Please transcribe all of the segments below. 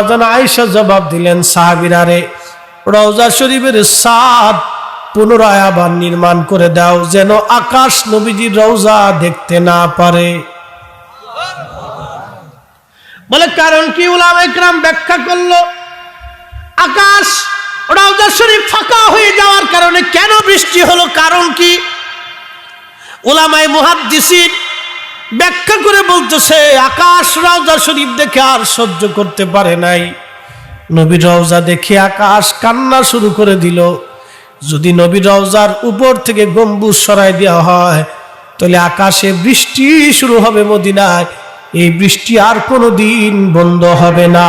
আয়েশা জবাব দিলেন সাহাবিরারে রওজা শরীফের সাদ পুনরায় আবার নির্মাণ করে দাও, যেন আকাশ নবীজির রওজা দেখতে না পারে। বলে, কারণ কি উলাম একরাম ব্যাখ্যা করল? আকাশ রওজা শরীফ ফাঁকা হয়ে যাওয়ার কারণে কেন বৃষ্টি হলো? কারণ কি? ওলামায় মুহাদ্দিসিন ব্যাখ্যা করে বলতেছে আকাশ রওজা শরীফ দেখে আর সহ্য করতে পারে নাই। নবী রওজা দেখে আকাশ কান্না শুরু করে দিল। যদি নবী রওজার উপর থেকে গম্বুজ সরাই দেওয়া হয় তাহলে আকাশে বৃষ্টি শুরু হবে মদিনায়। এই বৃষ্টি আর কোনো দিন বন্ধ হবে না।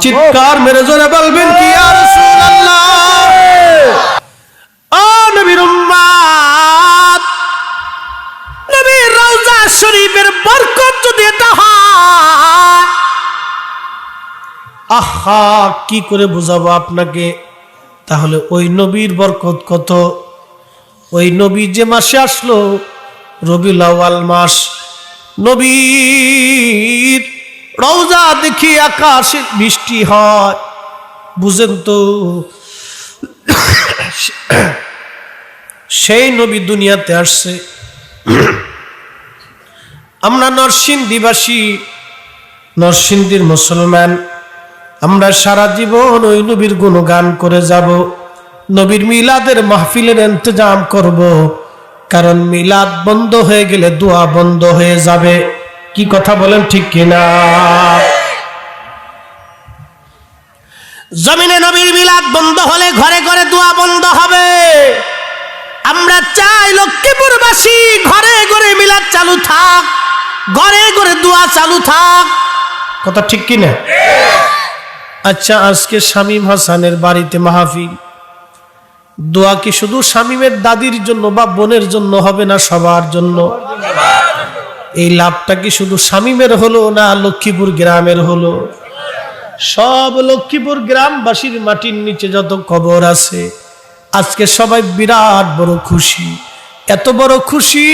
চিৎকার মেরে জোরে বলবেন কি আর আহা, কি করে বুঝাবো আপনাকে? তাহলে ওই নবীর বরকত কত? ওই নবী যে মাসে আসলো রবি লাওয়াল মাস, নবীর রওজা দেখি আকাশে বৃষ্টি হয়। বুঝেন তো, সেই নবী দুনিয়াতে আসছে। আমরা নরসিংদীবাসী, নরসিংদীর মুসলমান। আমরা সারা জীবন ওই নবীর গুণগান করে যাব। নবীর মিলাদের মাহফিলের ইন্তজাম করব। কারণ মিলাদ বন্ধ হয়ে গেলে দোয়া বন্ধ হয়ে যাবে। কি কথা বলেন ঠিক কিনা? জমিনে নবীর মিলাদ বন্ধ হলে ঘরে ঘরে দোয়া বন্ধ হবে। আমরা চাই লক্ষ্মীপুরবাসী ঘরে ঘরে মিলাদ চালু থাক, ঘরে ঘরে দোয়া চালু থাক। কথা ঠিক কিনা? আচ্ছা আজকে শামীম হাসানের বাড়িতে মাহফিল। দোয়া কি শুধু শামীমের দাদির জন্য বা বোনের জন্য হবে না সবার জন্য? এই লাভটা কি শুধু শামীমের হলো না লক্ষ্মীপুর গ্রামের হলো? সব লক্ষ্মীপুর গ্রামবাসীর মাটির নিচে যত কবর আছে, আজকে সবাই বিরাট বড় খুশি। এত বড় খুশি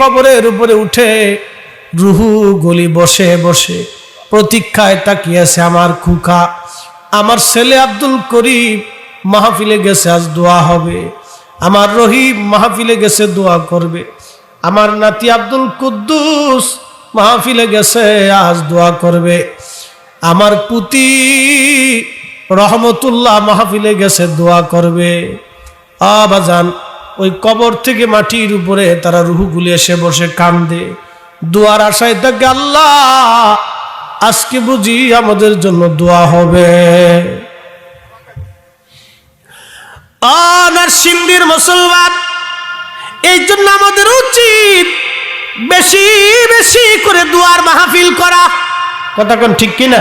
কবরের উপরে উঠে রুহু গলি বসে বসে। প্রতীক্ষায় তাকিয়েছে আমার খুকা। আমার ছেলে আব্দুল করিম মাহফিলে গেছে, আজ দোয়া হবে। আমার রহিম মাহফিলে গেছে, দোয়া করবে। আমার নাতি আব্দুল কুদ্দুস মাহফিলে গেছে, আজ দোয়া করবে। আমার পুতি রহমতুল্লাহ মাহফিলে গেছে, দোয়া করবে। আবাজান ওই কবর থেকে মাটির উপরে তারা রুহুগুলি এসে বসে কান্দে। দোয়ার আশায় থাকে আল্লাহ আজকে বুঝি আমাদের জন্য দোয়া হবে। নরসিংদীর মুসলমান, এই জন্য আমাদের উচিত বেশি বেশি করে দুয়ার মাহফিল করা। কথা কোন ঠিক কিনা?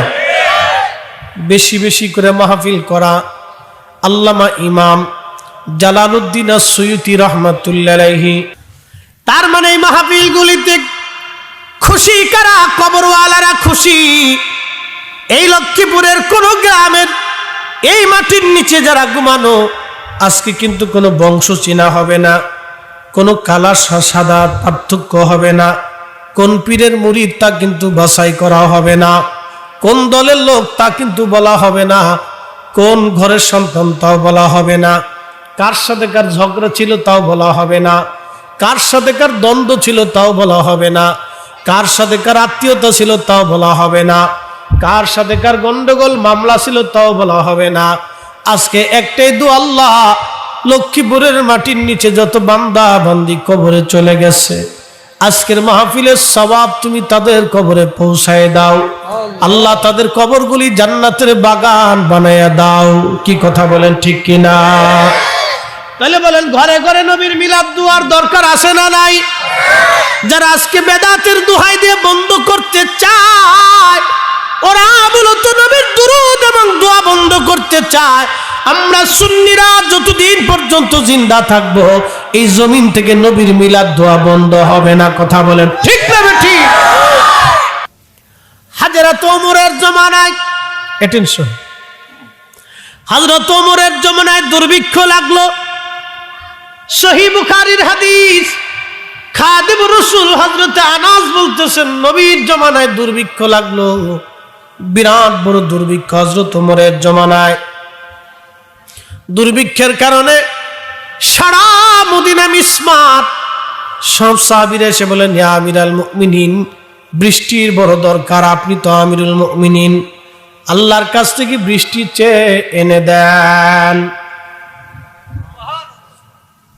বেশি বেশি করে মাহফিল করা। আল্লামা ইমাম জালালউদ্দিন সৈয়দি রহমতুল্লাহি তার মানে এই মাহফিলগুলিতে খুশি কারা? কবরওয়ালারা খুশি। এই লক্ষ্মীপুরের কোন গ্রামের এই মাটির নিচে যারা ঘুমানো, আজকে কিন্তু কোনো বংশ চেনা হবে না, কোনো কালা সাদা পার্থক্য হবে না, কোন পীরের মুরিদ তা কিন্তু বাছাই করা হবে না, কোন দলের লোক তা কিন্তু বলা হবে না, কোন ঘরের সন্তান তাও বলা হবে না, কার সাথে কার ঝগড়া ছিল তাও বলা হবে না, কার সাথে কার দ্বন্দ্ব ছিল তাও বলা হবে না কার সাথে কার আত্মীয়তা ছিল তাও বলা হবে না। কার সাথে কার গন্ডগোল মামলা ছিল তাও বলা হবে না। আজকে একটাই দু আল্লাহ, লক্ষ্মীপুরের মাটির নিচে যত বান্দা বান্দি কবরে চলে গেছে, আজকের মাহফিলের সবাব তুমি তাদের কবরে পৌঁছায় দাও। আল্লাহ তাদের কবরগুলি জান্নাতের বাগান বানায়া দাও। কি কথা বলেন ঠিক কিনা? তাহলে বলেন, ঘরে ঘরে নবীর মিলাদ দুয়ার দরকার আছে না নাই? যারা আজকে বেদাতের দোহাই দিয়ে বন্ধ করতে চায়, ওরা মূলত নবীর দুরুদ এবং দোয়া বন্ধ করতে চায়। আমরা সুন্নিরা যতদিন পর্যন্ত জিন্দা থাকব, এই জমিন থেকে নবীর মিলাদ দোয়া বন্ধ হবে না, কথা বলেন ঠিক না ঠিক? হাজারাত ওমরের জমানায় অ্যাটেনশন হাজরত ওমরের জমানায় দুর্ভিক্ষ লাগল। সহি বুখারীর হাদিস খাদিম রসুল হজরত আনাস বলতেছেন, নবীর জমানায় দুর্ভিক্ষ লাগল। বিরাট বড় দুর্ভিক্ষ হজরত ওমরের জমানায়। দুর্ভিক্ষের কারণে সারা মদিনা মিসমাত। সব সাহাবিরা এসে বলেন আমিরাল মুমিনিন, বৃষ্টির বড় দরকার, আপনি তো আমিরুল মুমিনিন। আল্লাহর কাছ থেকে বৃষ্টি চেয়ে এনে দেন।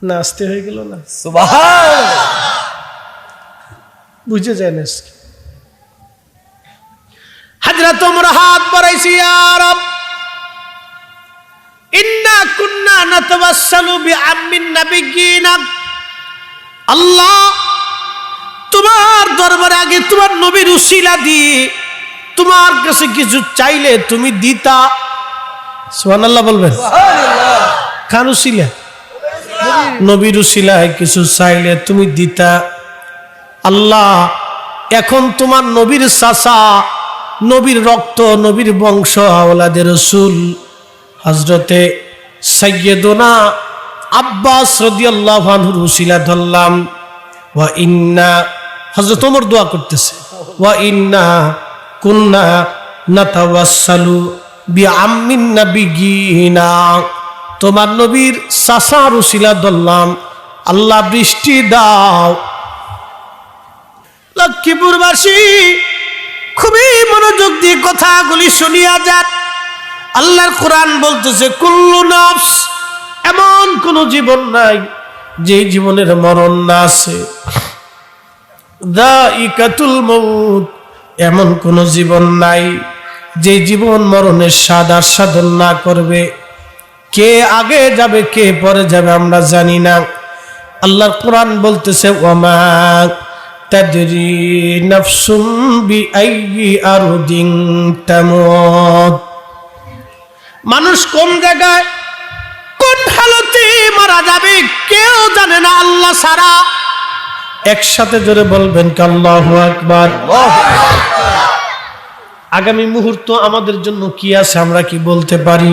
না আসতে হয়ে গেল না? বুঝে যায় না হাজরা তোমরা হাত বাড়াইছি আরব ইন্না কুন্না নাতাওয়াসসালু বিআম্মিন নাবিয়িনা আল্লাহ তোমার দরবারে আগে তোমার নবীর উসিলা দিয়ে তোমার কাছে কিছু চাইলে তুমি দিতা। সুবহানাল্লাহ বলবেন। কার উসিলা? নবীর উসিলায় কিছু চাইলে তুমি দিতা। আল্লাহ, এখন তোমার নবীর চাচা, নবীর রক্ত, নবীর বংশ, আওলাদের রসুল। হজরতে সৈয়দনা আব্বাস রদিয়াল্লাহ আনহুর উসিলা ধরলাম। ওয়া ইন্না হজরত ওমর দোয়া করতেছে। ওয়া ইন্না কুন্না নাতাওয়াসসালু বিআম্মিন নাবিয়িনা। তোমার নবীর চাচার উসিলা ধরলাম আল্লাহ বৃষ্টি দাও। লক্ষ্মীপুরবাসী, খুবই মনোযোগ দিয়ে কথাগুলি শুনিয়া যান আল্লাহর কোরআন বলতেছে, কুল্লু নফস, এমন কোন জীবন নাই যে জীবনের মরণ না আছে। দাইকাতুল মউত, এমন কোন জীবন নাই যে জীবন মরণের স্বাদ আস্বাদন না করবে। কে আগে যাবে, কে পরে যাবে আমরা জানি না। আল্লাহর কোরআন বলতেছে, ওমা তাদরি নফসুম মানুষ কোন জায়গায়, কোন হালতে মারা যাবে, কেউ জানে না আল্লাহ সারা একসাথে জোরে বলবেন কি, আল্লাহু আকবার। আগামী মুহূর্ত আমাদের জন্য কি আছে আমরা কি বলতে পারি?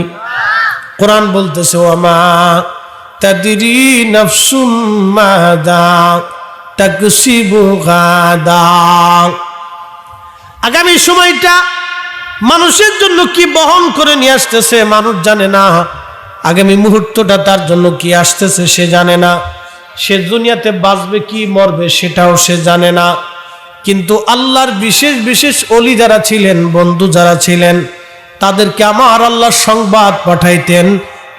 কোরআন বলতেছে ওমা তাদরি নফসুম আগামী সময়টা মানুষের জন্য কি বহন করে নিয়ে আসতেছে মানুষ জানে না। আগামী মুহূর্তটা তার জন্য কি আসতেছে সে জানে না। সে দুনিয়াতে বাঁচবে কি মরবে সেটাও সে জানে না। কিন্তু আল্লাহর বিশেষ বিশেষ অলি যারা ছিলেন, বন্ধু যারা ছিলেন তাদেরকে আমার আল্লাহ সংবাদ পাঠাইতেন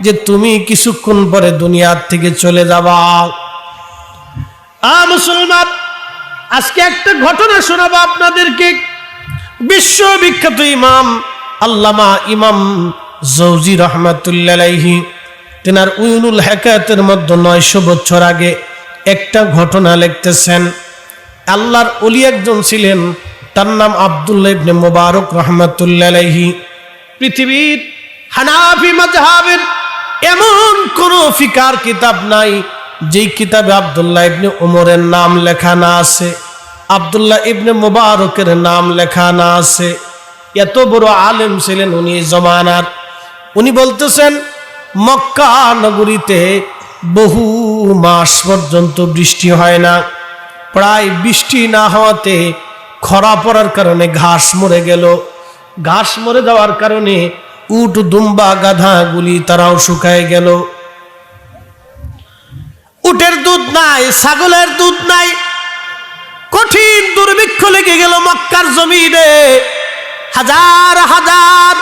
যে তুমি কিছুক্ষণ পরে দুনিয়ার থেকে চলে যাবা। মুসলমান, আজকে একটা ঘটনা শোনাবো আপনাদেরকে। বিশ্ববিখ্যাত ইমাম, আল্লামা ইমাম জৌজি রহমাতুল্লাহি তেনার উইনুল হেকায়তের মধ্যে নয়শো বছর আগে একটা ঘটনা লিখতেছেন। আল্লাহর অলি একজন ছিলেন, তার নাম আবদুল্লাহ ইবনে মোবারক রহমাতুল্লাহি পৃথিবীর হানাফি মাজহাবের এমন কোন ফিকার কিতাব নাই, যেই কিতাবে আবদুল্লাহ ইবনে ওমরের নাম লেখা না আছে, আবদুল্লাহ ইবনে মুবারকের নাম লেখা না আছে। এত বড় আলেম ছিলেন উনি জমানার। উনি বলতেছেন, মক্কা নগরীতে বহু মাস পর্যন্ত বৃষ্টি হয় না। প্রায় বৃষ্টি না হওয়াতে খরা পড়ার কারণে ঘাস মরে গেল। ঘাস মরে যাওয়ার কারণে উট, দুম্বা গাধাগুলি তারাও শুকায় গেল। উটের দুধ নাই, ছাগলের দুধ নাই, কঠিন দুর্ভিক্ষ লেগে গেল মক্কার জমিনে। হাজার হাজার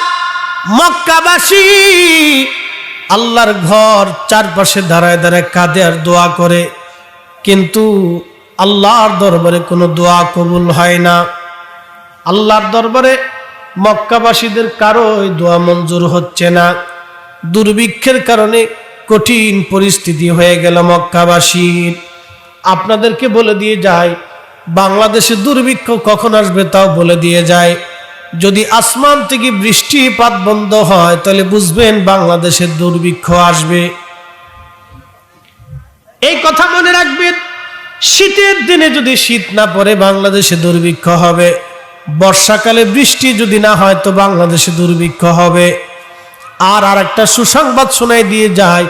মক্কাবাসী আল্লাহর ঘর চারপাশে দাঁড়ায় দাঁড়ায় কাঁদে আর দোয়া করে। কিন্তু আল্লাহর দরবারে কোনো দোয়া কবুল হয় না। আল্লাহর দরবারে মক্কাবাসীদের কারও দোয়া মঞ্জুর হচ্ছে না। দুর্ভিক্ষের কারণে কঠিন পরিস্থিতি হয়ে গেল মক্কাবাসীর। আপনাদেরকে বলে দিয়ে যায়, বাংলাদেশে দুর্ভিক্ষ কখন আসবে তাও বলে দিয়ে যায়। যদি আসমান থেকে বৃষ্টিপাত বন্ধ হয়, তাহলে বুঝবেন বাংলাদেশের দুর্ভিক্ষ আসবে। এই কথা মনে রাখবেন, শীতের দিনে যদি শীত না পড়ে, বাংলাদেশে দুর্ভিক্ষ হবে। বর্ষাকালে বৃষ্টি যদি না হয় তো বাংলাদেশে দুর্ভিক্ষ হবে। আর আর একটা সুসংবাদ শোনাই দিয়ে যায়,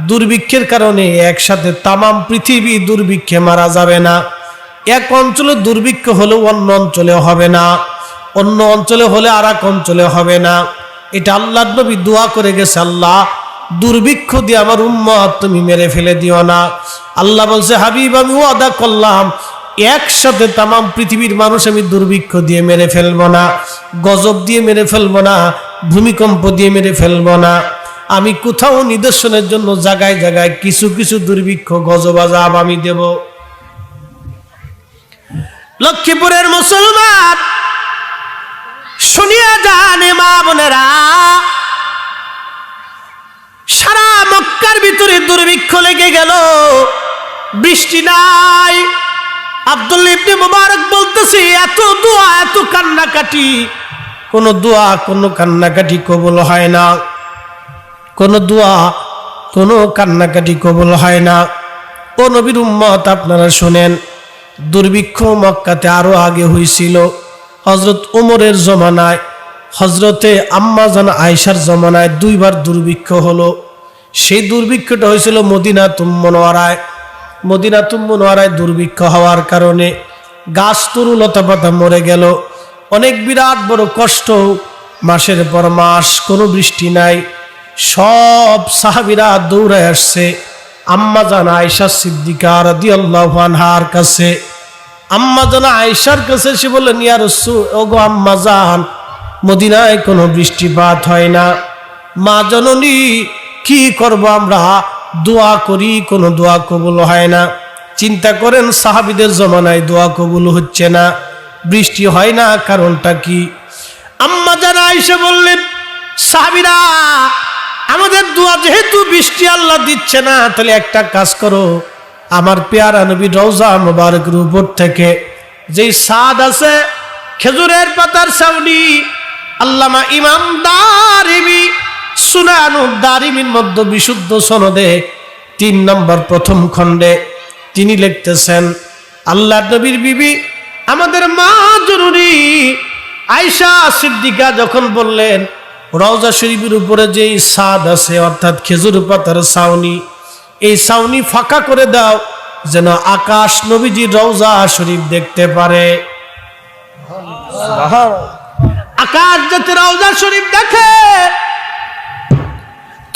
দুর্ভিক্ষের কারণে একসাথে তামাম পৃথিবী দুর্ভিক্ষে মারা যাবে না। এক অঞ্চলে দুর্ভিক্ষ হলেও অন্য অঞ্চলে হবে না। অন্য অঞ্চলে হলে আর এক অঞ্চলে হবে না। এটা আল্লাহ নবী দোয়া করে গেছে, আল্লাহ, দুর্ভিক্ষ দিয়ে আমার উম্মত তুমি মেরে ফেলে দিও না। আল্লাহ বলছে, হাবিব, আমি ওয়াদা করলাম একসাথে তাম পৃথিবীর মানুষ আমি দুর্ভিক্ষ দিয়ে মেরে ফেলব না, গজব দিয়ে মেরে ফেলব না, ভূমিকম্প দিয়ে মেরে ফেলব না। আমি কোথাও নিদর্শনের জন্য জায়গায় জায়গায় কিছু কিছু দুর্ভিক্ষ, গজব আজাব আমি দেব। লক্ষ্মীপুরের মুসলমান, শুনিয়া জানে মা বোনেরা, সারা মক্কার ভিতরে দুর্ভিক্ষ লেগে গেল, বৃষ্টি নাই আব্দুল ইবনে মুবারক বলতেছে, এত দোয়া, এত কান্নাকাটি। কোন দোয়া, কোনো কান্নাকাটি কবুল হয় না। কোন দোয়া, কোনো কান্নাকাটি কবুল হয় না। ও নবীর উম্মত, আপনারা শোনেন, দুর্ভিক্ষ মক্কাতে আরও আগে হয়েছিল হজরত ওমরের জমানায় হজরতে আম্মাজান আয়সার জমানায় দুইবার দুর্ভিক্ষ হলো। সেই দুর্ভিক্ষটা হয়েছিল মদিনা তুম্মনোয়ারায় মদিনা তুম্মনোয়ারায় দুর্ভিক্ষ হওয়ার কারণে গাছ তরু লতা পাতা মরে গেল। অনেক বিরাট বড় কষ্ট। মাসের পর মাস কোনো বৃষ্টি নাই। সব সাহাবিরা দৌড়ায় আসছে। আম্মা জান আয়সা সিদ্দিকা রাদি আনহার কাছে। আম্মা জান আয়সার কাছে সে বললেন, ইয়া রসু ওগো আম্মা জান, মদিনায় কোনো বৃষ্টিপাত হয় না। মা জননী, কি করব আমরা? দোয়া করি, কোনো দোয়া কবুল হয় না। চিন্তা করেন, সাহাবিদের জমানায় দোয়া কবুল হচ্ছে না, বৃষ্টি হয় না, কারণটা কি? আম্মা জানা এসে বললেন, সাহাবিরা, আমাদের দোয়া যেহেতু বৃষ্টি আল্লাহ দিচ্ছে না, তাহলে একটা কাজ করো, আমার পেয়ারা নবী রওজা মোবারকের উপর থেকে যেই সাদ আছে, খেজুরের পাতার সাউনি আল্লামা ইমাম দারিমি সুনানু দারিমির মধ্যে বিশুদ্ধ সনদে তিন নম্বর প্রথম খণ্ডে তিনি লিখতেছেন আল্লাহ নবীর বিবি আমাদের মা জরুরি। আয়সা সিদ্দিকা যখন বললেন রওজা শরীফের উপরে যেই সাদ আছে অর্থাৎ খেজুর পাতার ছাউনি এই ছাউনি ফাঁকা করে দাও যেন আকাশ নবীজি রওজা শরীফ দেখতে পারে। আকাশ যাতে রওজা শরীফ দেখে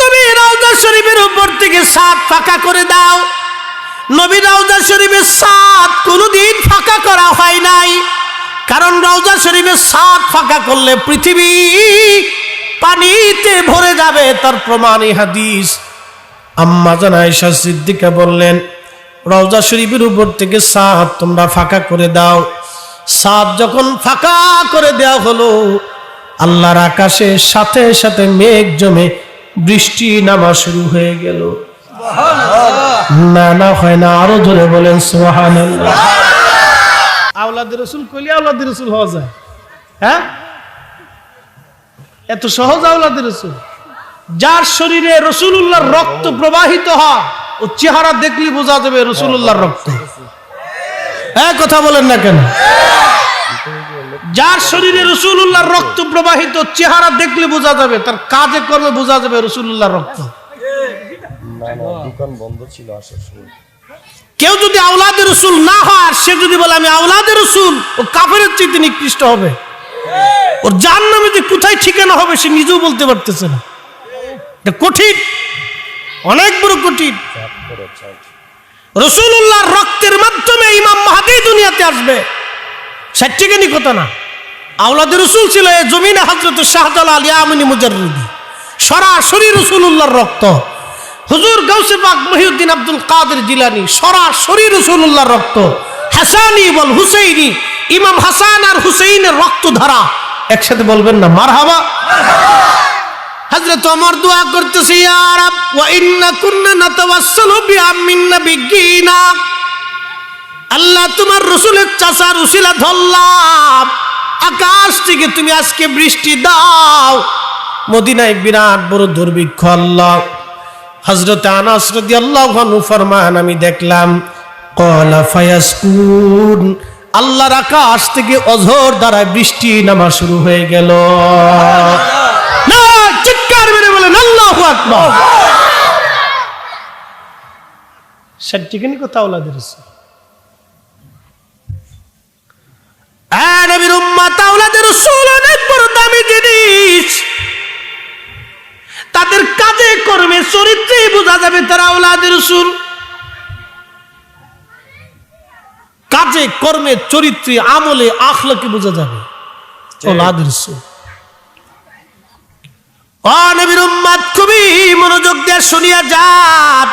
তুমি রওজা শরীফের উপর থেকে সাত ফাঁকা করে দাও। নবী শরীফের সাত ফাঁকা করা হয় নাই। কারণ রওজা শরীফের সাত ফাঁকা করলে পৃথিবী পানিতে ভরে যাবে, তার হাদিস। আম্মা সিদ্দিকা বললেন রওজা শরীফের উপর থেকে সাত তোমরা ফাঁকা করে দাও। সাত যখন ফাঁকা করে দেওয়া হলো, আল্লাহর আকাশে সাথে সাথে মেঘ জমে বৃষ্টি নামা শুরু হয়ে গেল। না না হয় না আরও ধরে বলেন সোহান আওলাদের রসুল কইলে আওলাদের রসুল হওয়া যায়। হ্যাঁ? এত সহজ আওলাদের রসুল। যার শরীরে রসুল্লাহর রক্ত প্রবাহিত হয় ও চেহারা দেখলে বোঝা যাবে রসুল্লাহর রক্ত। হ্যাঁ কথা বলেন না কেন? যার শরীরে রসুল্লাহর রক্ত প্রবাহিত চেহারা দেখলে বোঝা যাবে, তার কাজে কর্মে বোঝা যাবে রসুল্লাহর রক্ত। বন্ধ ছিল কেউ যদি আওলাদে রসুল না হয়, আর সে যদি বলে, আমি আওলাদে রসুল ও কাফের চাইতে নিকৃষ্ট হবে। ওর যার নামে যে কোথায় ঠিকানা হবে, সে নিজেও বলতে পারতেছে না। কঠিন, অনেক বড় কঠিন। রসুল্লাহর রক্তের মাধ্যমে ইমাম মাহাদি দুনিয়াতে আসবে। সাচ্চিকানি কথা না। আওলাদের রসুল ছিল এ জমিনে হজরত শাহজাল আলী আমিনী মুজারুদ্দি সরাসরি রসুল্লাহর রক্ত। হুজুর গৌসে পাক মহিউদ্দিন আব্দুল কাদের জিলানি সরাসরি রসুল্লাহর রক্ত। হাসানি বল হুসেইনি, ইমাম হাসান আর হুসেইনের রক্ত ধারা একসাথে বলবেন না মার হাবা হযরত ওমর দোয়া করতেছে ওয়া ইন্না কুন্না নাতাওয়াসসালু বিআমিন নাবিয়িনা আল্লাহ তোমার রসুলের চাচার উসিলা ধরলাম। আকাশ থেকে তুমি আজকে বৃষ্টি দাও। মদিনায় বিরাট বড় দুর্ভিক্ষ আল্লাহ। হজরত আনাস রাদিয়াল্লাহু আনহু ফরমান আমি দেখলাম কলা ফায়াসকুন। আল্লাহর আকাশ থেকে অঝোর দ্বারা বৃষ্টি নামা শুরু হয়ে গেল। না চিৎকার মেরে বলেন আল্লাহু আকবার। সার্টিফিকেট কোথাও লাদের হ্যাঁ, নবীর উম্মাত আওলাদের রসুল অনেক বড় দামি জিনিস। তাদের কাজে কর্মে চরিত্রে বোঝা যাবে তারা আওলাদের রসুল। কাজে কর্মে চরিত্রে আমলে আখলাকে বোঝা যাবে ওলাদের রসুল। ও উম্মাদ খুবই মনোযোগ দিয়ে শুনিয়া যান।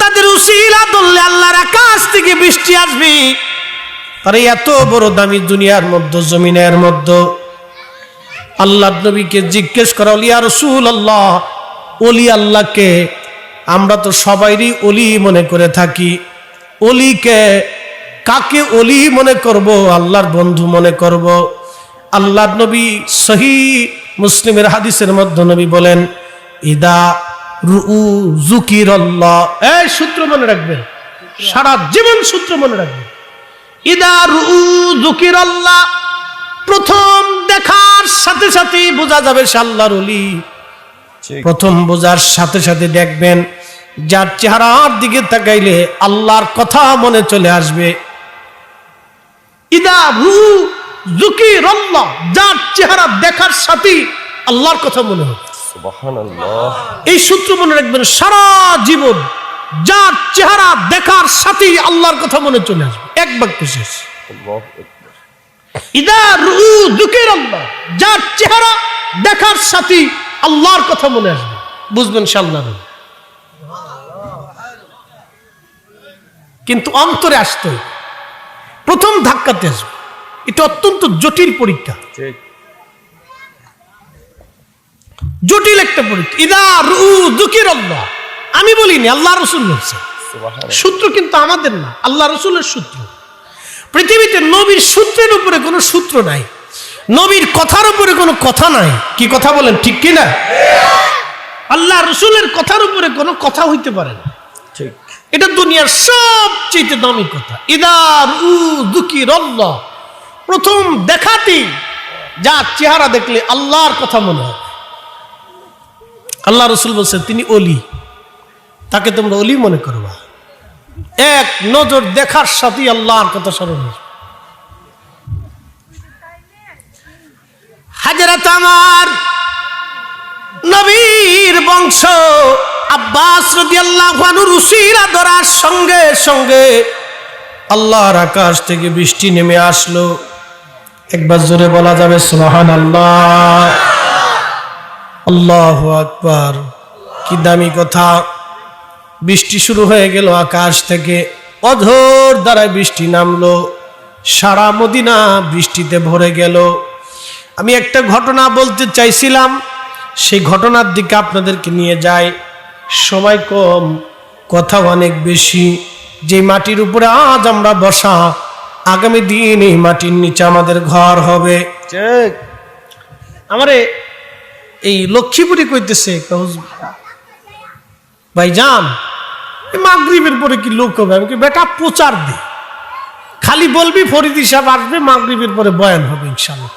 তাদের উসিলা ধরলে আল্লাহর আকাশ থেকে বৃষ্টি আসবে। তারা এত বড় দামি দুনিয়ার মধ্যে, জমিনের মধ্যে। আল্লাহ নবীকে জিজ্ঞেস করা ইয়া রসুল আল্লাহ অলি আল্লাহকে আমরা তো সবাইরই অলি মনে করে থাকি। অলিকে কাকে অলি মনে করব? আল্লাহর বন্ধু মনে করব। আল্লাহ নবী সহি মুসলিমের হাদিসের মধ্যে নবী বলেন, ইদা রু জুকির আল্লাহ এই সূত্র মনে রাখবেন, সারা জীবন সূত্র মনে রাখবেন। ইদা রু জুকির আল্লাহ প্রথম দেখার সাথে সাথে বোঝা যাবে সে আল্লাহর অলি প্রথম বোঝার সাথে সাথে দেখবেন যার চেহারার দিকে তাকাইলে আল্লাহর কথা মনে চলে আসবে। ইদা রু জুকির আল্লাহ যার চেহারা দেখার সাথে আল্লাহর কথা মনে হবে। এই সূত্র মনে রাখবেন সারা জীবন যার চেহারা দেখার সাথেই আল্লাহর কথা মনে চলে আসবে। এক বাক্য শেষ। ইদা রু জুকির আল্লাহ যার চেহারা দেখার সাথে আল্লাহর কথা মনে আসবে। বুঝবেন সাল্লাহ কিন্তু অন্তরে আসতে প্রথম ধাক্কাতে আসবে। এটা অত্যন্ত জটিল পরীক্ষা। জটিল একটা পরীক্ষা। ইদা রু জুকির আল্লাহ। আমি বলিনি আল্লাহ রসুল বলছে। সূত্র কিন্তু আমাদের না আল্লাহ রসুলের সূত্র পৃথিবীতে নবীর সূত্রের উপরে কোনো সূত্র নাই নবীর কথার উপরে কোনো কথা নাই। কি কথা বলেন ঠিক কি না আল্লাহ রসুলের কথার উপরে কোনো কথা হইতে পারে না। ঠিক। এটা দুনিয়ার সবচেয়ে দামি কথা। ইদার উ দুকি রল্ল প্রথম দেখাতেই যা চেহারা দেখলে আল্লাহর কথা মনে হয়। আল্লাহ রসুল বলছেন তিনি অলি তাকে তোমরা অলি মনে করবা। এক নজর দেখার সাথেই আল্লাহর কথা স্মরণ হাজরত আমার নবীর বংশ আব্বাস রুসিরা ধরার সঙ্গে সঙ্গে আল্লাহর আকাশ থেকে বৃষ্টি নেমে আসলো। একবার জোরে বলা যাবে সোহান আল্লাহ আল্লাহ আকবার। কি দামি কথা। বৃষ্টি শুরু হয়ে গেল আকাশ থেকে। অধর দ্বারায় বৃষ্টি নামলো। সারা মদিনা বৃষ্টিতে ভরে গেল। আমি একটা ঘটনা বলতে চাইছিলাম। সেই ঘটনার দিকে আপনাদেরকে নিয়ে যাই। সময় কম কথা অনেক বেশি। যে মাটির উপরে আজ আমরা বসা আগামী দিন এই মাটির নিচে আমাদের ঘর হবে। আমারে এই লক্ষ্মীপুরি কইতেছে ভাইজান এই মাগরিবের পরে কি লোক হবে? আমি কি বেটা প্রচার দে খালি বলবি ফরিদি সাহেব আসবে মাগরিবের পরে বয়ান হবে ইনশাল্লাহ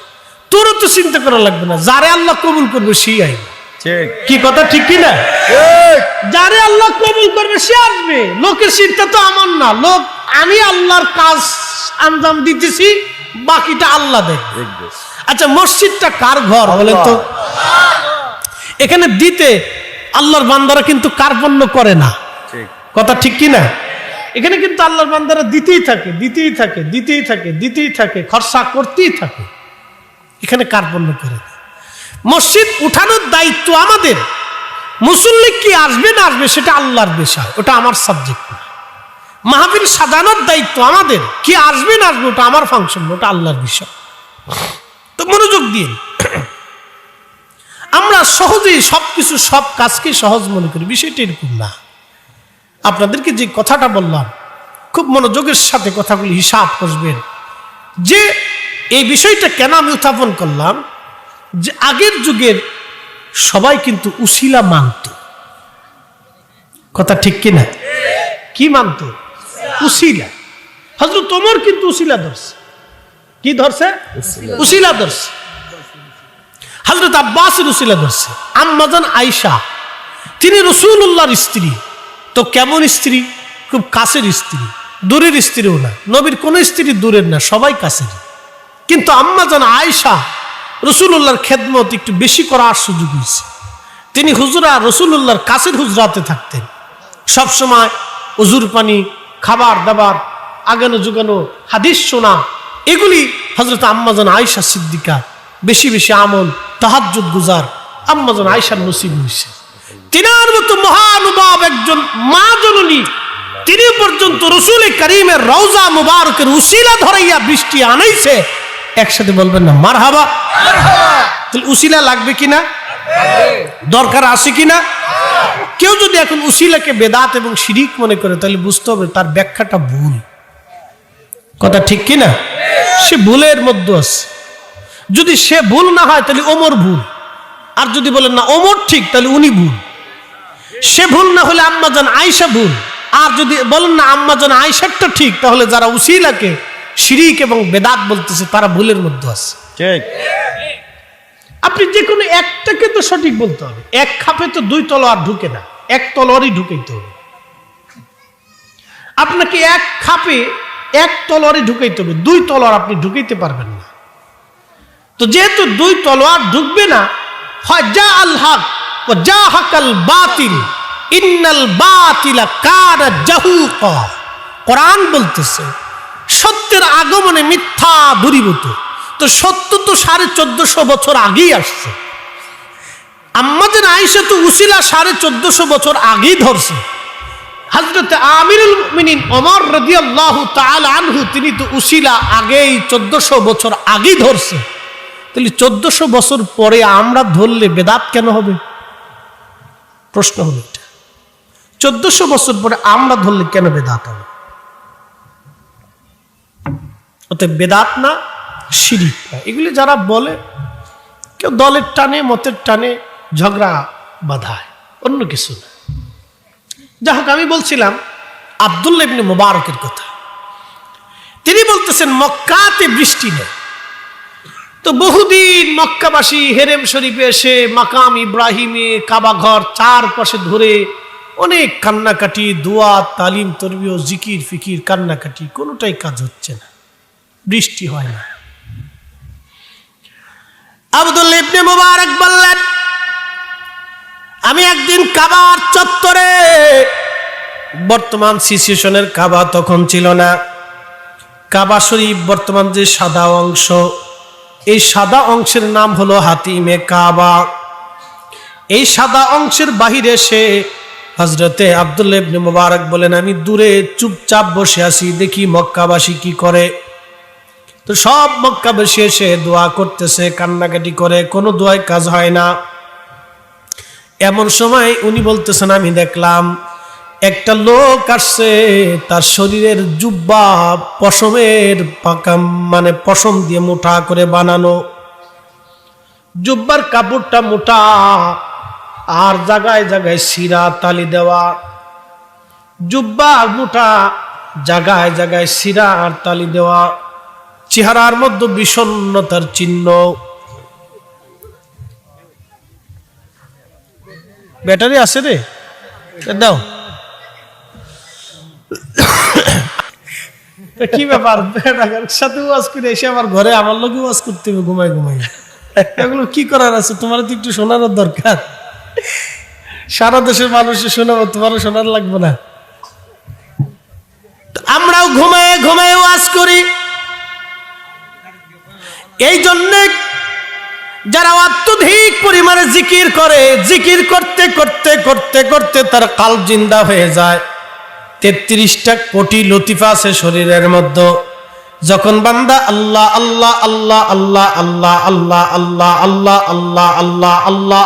তোরও তো চিন্তা করা লাগবে না যারে আল্লাহ কবুল করবে সেই আইবে ঠিক। কি কথা ঠিক কি না? ঠিক। যারে আল্লাহ কবুল করবে সে আসবে। লোকের চিন্তা তো আমার না। লোক আমি আল্লাহর কাজ আঞ্জাম দিতেছি বাকিটা আল্লাহ দেখবে। দেখবে আচ্ছা মসজিদটা কার ঘর বলেন তো? এখানে দিতে আল্লাহর বান্দারা কিন্তু কার্পণ্য করে না। ঠিক। কথা ঠিক কি না এখানে কিন্তু আল্লাহর বান্দারা দিতেই থাকে দিতেই থাকে দিতেই থাকে দিতেই থাকে খরচা করতেই থাকে। এখানে কার্পণ্য করে না। মসজিদ উঠানোর দায়িত্ব আমাদের। মুসল্লি কি আসবে না আসবে সেটা আল্লাহর বিষয় ওটা আমার সাবজেক্ট না। মাহফিল সাজানোর দায়িত্ব আমাদের কি আসবে না আসবে ওটা আমার ফাংশন ওটা আল্লাহর বিষয়। তো মনোযোগ দিন। আমরা সহজেই সবকিছু সব কাজকে সহজ মনে করি। বিষয়টি এরকম না। আপনাদেরকে যে কথাটা বললাম খুব মনোযোগের সাথে কথাগুলি হিসাব করবেন। যে এই বিষয়টা কেন আমি উত্থাপন করলাম যে আগের যুগের সবাই কিন্তু উশিলা মানত। কথা ঠিক কিনা? কি মানত? উশিলা। হজরত তোমর কিন্তু উশিলা ধরছে। কি ধরছে? উশিলা ধরছে। হজরত আব্বাসের উশিলা ধরছে আম্মাজান আয়সা তিনি রসুল্লাহর স্ত্রী। তো কেমন স্ত্রী? খুব কাছের স্ত্রী, দূরের স্ত্রীও না। নবীর কোনো স্ত্রী দূরের না, সবাই কাছের। কিন্তু আম্মা জান আয়সা রসুল্লাহর খেদমত একটু বেশি করার সুযোগ হয়েছে। তিনি হুজরা রসুল্লাহর কাছের হুজরাতে থাকতেন। সবসময় উজুর পানি, খাবার দাবার আগানো জুগানো হাদিস শোনা, এগুলি হজরত আম্মাজান আয়সা সিদ্দিকা বেশি বেশি আমল, তাহাজ্জুদ গুজার। আম্মাজান আয়সার নসিব হয়েছে তিনার মতো মহানুভাব একজন মা জননী, তিনি পর্যন্ত রসুল করিমের রওজা মুবারকের উসিলা ধরাইয়া বৃষ্টি আনাইছে। একসাথে বলবেন না মার হাবা তাহলে উসিলা লাগবে কিনা? দরকার আছে কিনা? কেউ যদি এখন উসিলাকে বেদাত এবং শিরিক মনে করে, তাহলে বুঝতে হবে তার ব্যাখ্যাটা ভুল। কথা ঠিক কিনা? সে ভুলের মধ্যে আছে। যদি সে ভুল না হয় তাহলে ওমর ভুল। আর যদি বলেন না ওমর ঠিক তাহলে উনি ভুল। সে ভুল না হলে আম্মা আম্মাজান আয়সা ভুল। আর যদি বলেন না আম্মা আম্মাজান আয়সারটা ঠিক তাহলে যারা উসিলাকে শিরিক এবং বেদাত বলতেছে তারা ভুলের মধ্যে আছে। ঠিক। আপনি যে কোনো একটাকে তো সঠিক বলতে হবে। এক খাপে তো দুই তলোয়ার ঢুকে না। এক তলোয়ারই ঢুকাইতে হবে। আপনাকে এক খাপে এক তলোয়ারই ঢুকাইতে হবে। দুই তলোয়ার আপনি ঢুকাইতে পারবেন না। তো যেহেতু দুই তলোয়ার ঢুকবে না হয় যা আল হক ও যা হাকাল বাতিল। ইন্নাল বাতিলা কানা জাহুকা। কোরআন বলতেছে, সত্যের আগমনে মিথ্যা দূরীভূত তো সত্য তো সাড়ে চোদ্দশো বছর আগেই আসছে। আমাদের আইসা তো উসিলা সাড়ে চোদ্দশো বছর আগেই ধরছে। হজরত আমিরুল মিনিন অমর রদিয়াল্লাহু তাআলা আনহু, তিনি তো উসিলা আগেই চোদ্দশো বছর আগেই ধরছে। তাহলে চোদ্দশো বছর পরে আমরা ধরলে বেদাত কেন হবে? প্রশ্ন হলো এটা। চোদ্দশো বছর পরে আমরা ধরলে কেন বেদাত হবে? অতএব বেদাত না, শিরিক না। এগুলি যারা বলে, কেউ দলের টানে, মতের টানে ঝগড়া বাধায়, অন্য কিছু না। যাই হোক, আমি বলছিলাম আবদুল্লাহ ইবনে মোবারকের কথা। তিনি বলতেছেন, মক্কাতে বৃষ্টি নেই। তো বহুদিন মক্কাবাসী হেরেম শরীফে এসে মাকাম ইব্রাহিমে কাবা ঘর চারপাশে ধরে অনেক কান্নাকাটি, দোয়া, তালিম তরবিও জিকির, ফিকির, কান্নাকাটি, কোনোটাই কাজ হচ্ছে না, বৃষ্টি হয় না। আব্দুল ইবনে মুবারক বললেন, আমি একদিন কাবার চত্বরে, বর্তমান সিচুয়েশনের কাবা তখন ছিল না। কাবা শরীফ বর্তমান যে সাদা অংশ এই সাদা অংশের নাম হলো হাতিমে কাবা। এই সাদা অংশের বাহিরে সে হজরতে আবদুল্লাহ ইবনে মুবারক বলেন, আমি দূরে চুপচাপ বসে আছি, দেখি মক্কাবাসী কি করে। তো সব মক্কাবাসী এসে দোয়া করতেছে, কান্নাকাটি করে, কোনো দোয়ায় কাজ হয় না। এমন সময় উনি বলতেছেন, আমি দেখলাম একটা লোক আসছে, তার শরীরের জুব্বা পশমের পাকা মানে পশম দিয়ে মোটা করে বানানো। জুব্বার কাপড়টা মোটা, আর জায়গায় জায়গায় শিরা তালি দেওয়া। জুব্বা মোটা, জায়গায় জায়গায় শিরা আর তালি দেওয়া। চেহারার মধ্যে বিষণ্নতার চিহ্ন। ব্যাটারি আছে রে? দাও। কি ব্যাপার? সাথে ওয়াজ করে, এসে আমার ঘরে আমার লোকে ওয়াজ করতে হবে ঘুমাই ঘুমাই এগুলো কি করার আছে? তোমার তো একটু শোনানোর দরকার। সারা দেশের মানুষের শোনাবো, তোমারও শোনার লাগবে না। আমরাও ঘুমায় ঘুমায় ওয়াজ করি। এই জন্যে যারা অত্যধিক পরিমাণে জিকির করে, জিকির করতে করতে করতে করতে তার কাল জিন্দা হয়ে যায়। তেত্রিশটা কোটি লতিফা আছে শরীরের মধ্যে যখন বান্দা আল্লাহ আল্লাহ আল্লাহ আল্লাহ আল্লাহ আল্লাহ আল্লাহ আল্লাহ আল্লাহ আল্লাহ আল্লাহ